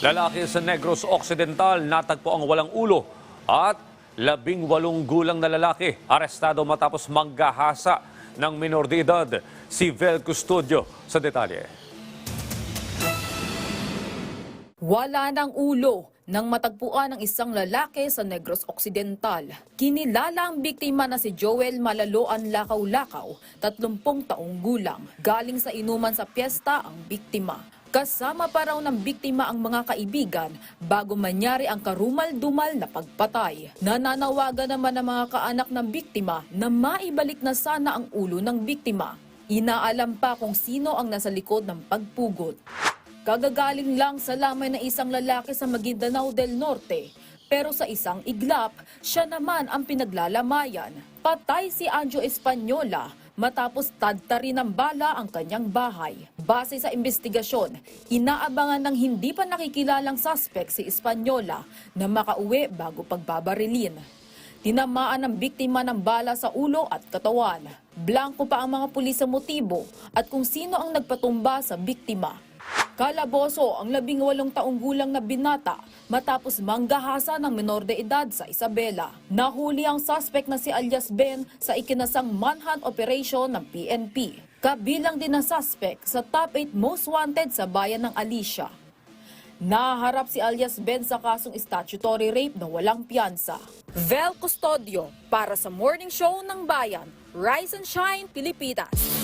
Lalaki sa Negros Occidental natagpo ang walang ulo at labing walong gulang na lalaki arestado matapos manggahasa ng minor de edad. Si Vel Custodio sa detalye. Wala ng ulo nang matagpuan ng isang lalaki sa Negros Occidental. Kinilala ang biktima na si Joel Malaloan Lakaw-Lakaw, 30 taong gulang. Galing sa inuman sa piyesta ang biktima. Kasama pa raw ng biktima ang mga kaibigan bago manyari ang karumal-dumal na pagpatay. Nananawagan naman ang mga kaanak ng biktima na maibalik na sana ang ulo ng biktima. Inaalam pa kung sino ang nasa likod ng pagpugot. Kagagaling lang sa lamay ng isang lalaki sa Maguindanao del Norte. Pero sa isang iglap, siya naman ang pinaglalamayan. Patay si Anjo Espanyola matapos tadtari ng bala ang kanyang bahay. Base sa investigasyon, inaabangan ng hindi pa nakikilalang suspect si Espanyola na makauwi bago pagbabarilin. Tinamaan ng biktima ng bala sa ulo at katawan. Blanco pa ang mga pulis sa motibo at kung sino ang nagpatumba sa biktima. Kalaboso ang labing walong taong gulang na binata matapos manggahasa ng menor de edad sa Isabela. Nahuli ang suspect na si alias Ben sa ikinasang manhunt operation ng PNP. Kabilang din ang suspect sa top 8 most wanted sa bayan ng Alicia. Naharap si alias Ben sa kasong statutory rape na walang piyansa. Vel Custodio para sa Morning Show ng Bayan, Rise and Shine, Pilipinas.